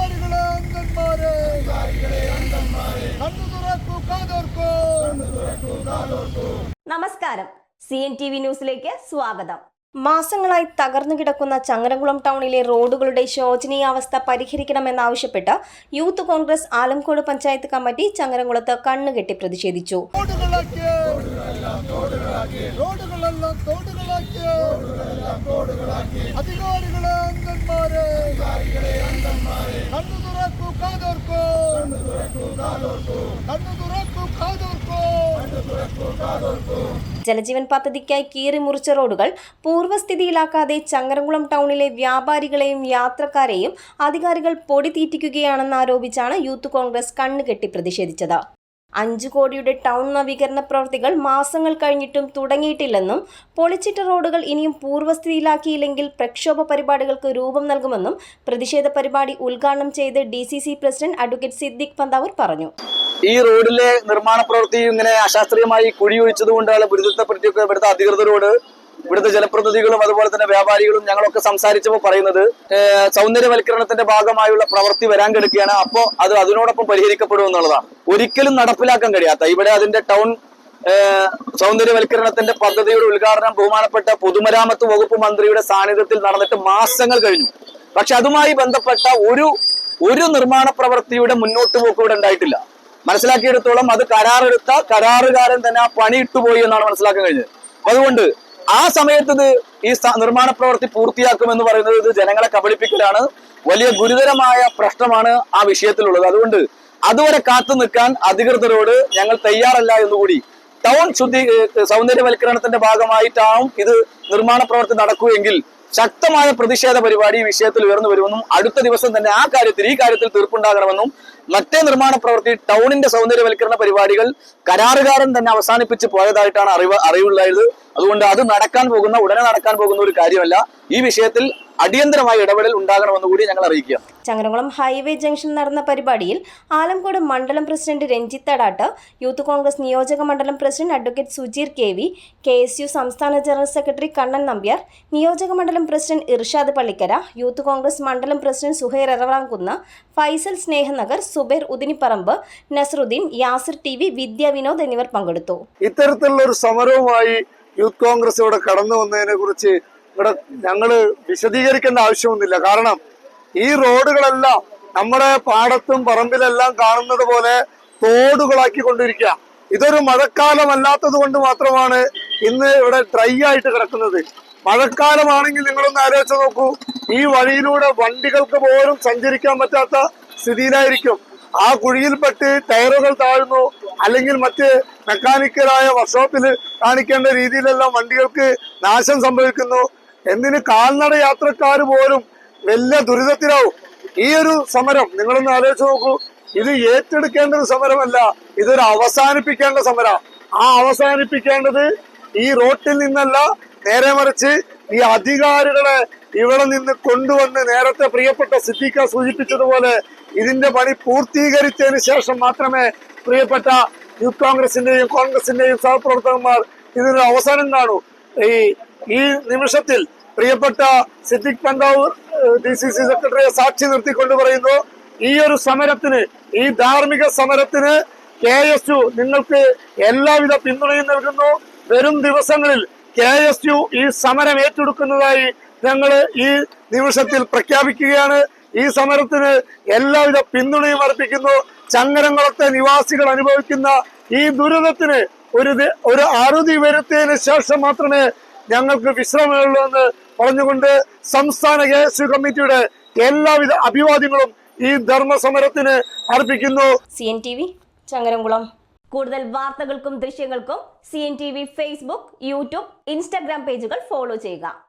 അധികാരികളെ അന്തന്മാരെ നമസ്കാരം. C N T V ന്യൂസിലേക്ക് സ്വാഗതം. മാസങ്ങളായി തകർന്നു കിടക്കുന്ന ചങ്ങരംകുളം ടൗണിലെ റോഡുകളുടെ ശോചനീയാവസ്ഥ പരിഹരിക്കണമെന്നാവശ്യപ്പെട്ട് യൂത്ത് കോൺഗ്രസ് ആലംകോട് പഞ്ചായത്ത് കമ്മിറ്റി ചങ്ങരംകുളത്ത് കണ്ണുകെട്ടി പ്രതിഷേധിച്ചു. റോഡുകളാക്കി റോഡുകളെല്ലാം തോടുകളാക്കി അധികാരികളെ കാതോർക്കൂ. കണ്ണു തുറക്കൂ കാതോർക്കൂ. ജലജീവൻ പദ്ധതിക്കായി കീറി മുറിച്ച റോഡുകൾ പൂർവസ്ഥിതിയിലാക്കാതെ ചങ്ങരംകുളം ടൗണിലെ വ്യാപാരികളെയും യാത്രക്കാരെയും അധികാരികൾ പൊടി തീറ്റിക്കുകയാണെന്നാരോപിച്ചാണ് യൂത്ത് കോൺഗ്രസ് കണ്ണുകെട്ടി പ്രതിഷേധിച്ചത്. അഞ്ചു കോടിയുടെ ടൗൺ നവീകരണ പ്രവൃത്തികൾ മാസങ്ങൾ കഴിഞ്ഞിട്ടും തുടങ്ങിയിട്ടില്ലെന്നും പൊളിച്ചിട്ട റോഡുകൾ ഇനിയും പൂർവസ്ഥിതിയിലാക്കിയില്ലെങ്കിൽ പ്രക്ഷോഭ പരിപാടികൾക്ക് രൂപം നൽകുമെന്നും പ്രതിഷേധ പരിപാടി ഉദ്ഘാടനം ചെയ്ത് D president advocate Siddique Panthavoor പറഞ്ഞു. ഈ റോഡിലെ നിർമ്മാണ പ്രവൃത്തി ഇങ്ങനെ അശാസ്ത്രീയമായി കൊണ്ടാണ് ദുരിതത്തെപ്പറ്റിയൊക്കെ ഇവിടുത്തെ അധികൃതരോട് ഇവിടുത്തെ ജനപ്രതിനിധികളും അതുപോലെ തന്നെ വ്യാപാരികളും ഞങ്ങളൊക്കെ സംസാരിച്ചപ്പോൾ പറയുന്നത് സൗന്ദര്യവൽക്കരണത്തിന്റെ ഭാഗമായുള്ള പ്രവൃത്തി വരാൻ കിടക്കുകയാണ്. അപ്പോൾ അത് അതിനോടൊപ്പം പരിഹരിക്കപ്പെടും എന്നുള്ളതാണ്. ഒരിക്കലും നടപ്പിലാക്കാൻ കഴിയാത്ത ഇവിടെ അതിന്റെ ടൗൺ സൗന്ദര്യവൽക്കരണത്തിന്റെ പദ്ധതിയുടെ ഉദ്ഘാടനം ബഹുമാനപ്പെട്ട പൊതുമരാമത്ത് വകുപ്പ് മന്ത്രിയുടെ സാന്നിധ്യത്തിൽ നടന്നിട്ട് മാസങ്ങൾ കഴിഞ്ഞു. പക്ഷെ അതുമായി ബന്ധപ്പെട്ട ഒരു ഒരു നിർമ്മാണ പ്രവൃത്തിയുടെ മുന്നോട്ട് പോക്ക് ഇവിടെ ഉണ്ടായിട്ടില്ല. മനസ്സിലാക്കിയെടുത്തോളം അത് കരാറെടുത്ത കരാറുകാരൻ തന്നെ ആ പണി ഇട്ടുപോയി എന്നാണ് മനസ്സിലാക്കാൻ കഴിഞ്ഞത്. അതുകൊണ്ട് ആ സമയത്ത് ഇത് ഈ നിർമ്മാണ പ്രവൃത്തി പൂർത്തിയാക്കുമെന്ന് പറയുന്നത് ഇത് ജനങ്ങളെ കബളിപ്പിക്കലാണ്. വലിയ ഗുരുതരമായ പ്രശ്നമാണ് ആ വിഷയത്തിലുള്ളത്. അതുകൊണ്ട് അതുവരെ കാത്തു നിൽക്കാൻ അധികൃതരോട് ഞങ്ങൾ തയ്യാറല്ല എന്നുകൂടി ടൗൺ ശുദ്ധി സൗന്ദര്യവൽക്കരണത്തിന്റെ ഭാഗമായിട്ടാവും ഇത് നിർമ്മാണ പ്രവൃത്തി നടക്കുകയെങ്കിൽ ശക്തമായ പ്രതിഷേധ പരിപാടി ഈ വിഷയത്തിൽ ഉയർന്നു വരുമെന്നും അടുത്ത ദിവസം തന്നെ ആ കാര്യത്തിൽ ഈ കാര്യത്തിൽ തീർപ്പുണ്ടാകണമെന്നും മറ്റേ നിർമ്മാണ പ്രവൃത്തി ടൗണിന്റെ സൗന്ദര്യവൽക്കരണ പരിപാടികൾ കരാറുകാരൻ തന്നെ അവസാനിപ്പിച്ച് പോയതായിട്ടാണ് അറിവ് അറിവുള്ളത് അതുകൊണ്ട് അത് നടക്കാൻ പോകുന്ന ഉടനെ നടക്കാൻ പോകുന്ന ഒരു കാര്യമല്ല. ഈ വിഷയത്തിൽ അടിയന്തരമായ ഇടപെടൽ ഉണ്ടാകണമെന്ന് കൂടി ഞങ്ങൾ അറിയിക്കുക ചങ്ങരംകുളം ഹൈവേ ജംഗ്ഷൻ നടന്ന പരിപാടിയിൽ ആലംകോട് മണ്ഡലം പ്രസിഡന്റ് രഞ്ജിത്ത് തടാട്ട് യൂത്ത് കോൺഗ്രസ് നിയോജക മണ്ഡലം president advocate Sujeer K V K S U സംസ്ഥാന ജനറൽ സെക്രട്ടറി കണ്ണൻ നമ്പ്യാർ നിയോജക മണ്ഡലം പ്രസിഡന്റ് ഇർഷാദ് പള്ളിക്കര യൂത്ത് കോൺഗ്രസ് മണ്ഡലം president Suhair Eravaramkunnu Faisal Snehanagar Zubair Udinipparamb Nasaruddin Yasir T V Vidya Vinod എന്നിവർ പങ്കെടുത്തു. ഇത്തരത്തിലുള്ള ഒരു സമരവുമായി യൂത്ത് കോൺഗ്രസ് ഇവിടെ കടന്നു വന്നതിനെ കുറിച്ച് ഇവിടെ ഞങ്ങൾ വിശദീകരിക്കേണ്ട ആവശ്യമൊന്നുമില്ല. കാരണം ഈ റോഡുകളെല്ലാം നമ്മുടെ പാടത്തും പറമ്പിലെല്ലാം കാണുന്നത് പോലെ തോടുകളാക്കി കൊണ്ടിരിക്കുക ഇതൊരു മഴക്കാലമല്ലാത്തത് കൊണ്ട് മാത്രമാണ് ഇന്ന് ഇവിടെ ഡ്രൈ ആയിട്ട് കിടക്കുന്നത്. മഴക്കാലമാണെങ്കിൽ നിങ്ങളൊന്ന് ആലോചിച്ച് നോക്കൂ. ഈ വഴിയിലൂടെ വണ്ടികൾക്ക് പോലും സഞ്ചരിക്കാൻ പറ്റാത്ത സ്ഥിതിയിലായിരിക്കും. ആ കുഴിയിൽപ്പെട്ട് ടയറുകൾ താഴ്ന്നു. അല്ലെങ്കിൽ മറ്റ് മെക്കാനിക്കലായ വർക്ക്ഷോപ്പിൽ കാണിക്കേണ്ട രീതിയിലെല്ലാം വണ്ടികൾക്ക് നാശം സംഭവിക്കുന്നു. എന്തിന് കാൽനട യാത്രക്കാർ പോലും വലിയ ദുരിതത്തിലാവും. ഈ ഒരു സമരം നിങ്ങളൊന്ന് ആലോചിച്ച് നോക്കൂ. ഇത് ഏറ്റെടുക്കേണ്ട ഒരു സമരമല്ല. ഇതൊരു അവസാനിപ്പിക്കേണ്ട സമരം. ആ അവസാനിപ്പിക്കേണ്ടത് ഈ റോട്ടിൽ നിന്നല്ല നേരെ മറിച്ച് ഈ അധികാരികളെ ഇവിടെ നിന്ന് കൊണ്ടുവന്ന് നേരത്തെ പ്രിയപ്പെട്ട സിദ്ധിക്ക സൂചിപ്പിച്ചതുപോലെ ഇതിന്റെ പണി പൂർത്തീകരിച്ചതിന് ശേഷം മാത്രമേ പ്രിയപ്പെട്ട യൂത്ത് കോൺഗ്രസിന്റെയും കോൺഗ്രസിന്റെയും സഹപ്രവർത്തകന്മാർ ഇതിനൊരു അവസാനം കാണൂ. ഈ ഈ നിമിഷത്തിൽ പ്രിയപ്പെട്ട Siddique Panthavoor D C C സെക്രട്ടറിയെ സാക്ഷി നിർത്തിക്കൊണ്ട് പറയുന്നു ഈ ഒരു സമരത്തിന് ഈ ധാർമ്മിക സമരത്തിന് കെ എസ് യു നിങ്ങൾക്ക് എല്ലാവിധ പിന്തുണയും നൽകുന്നു. വരും ദിവസങ്ങളിൽ കെ എസ് യു ഈ സമരം ഏറ്റെടുക്കുന്നതായി ഞങ്ങൾ ഈ നിമിഷത്തിൽ പ്രഖ്യാപിക്കുകയാണ്. ഈ സമരത്തിന് എല്ലാവിധ പിന്തുണയും അർപ്പിക്കുന്നു. ചങ്ങരംകുളത്തെ നിവാസികൾ അനുഭവിക്കുന്ന ഈ ദുരിതത്തിന് ഒരു ഒരു അറുതി വരുത്തിയതിനു ശേഷം മാത്രമേ ഞങ്ങൾക്ക് വിശ്രമമുള്ളൂ എന്ന് പറഞ്ഞുകൊണ്ട് സംസ്ഥാന കെ എസ് യു കമ്മിറ്റിയുടെ എല്ലാവിധ അഭിവാദ്യങ്ങളും ഈ ധർമ്മ സമരത്തിന് അർപ്പിക്കുന്നു. C N T V Changaramkulam. കൂടുതൽ വാർത്തകൾക്കും ദൃശ്യങ്ങൾക്കും C N T V Facebook YouTube Instagram പേജുകൾ ഫോളോ ചെയ്യുക.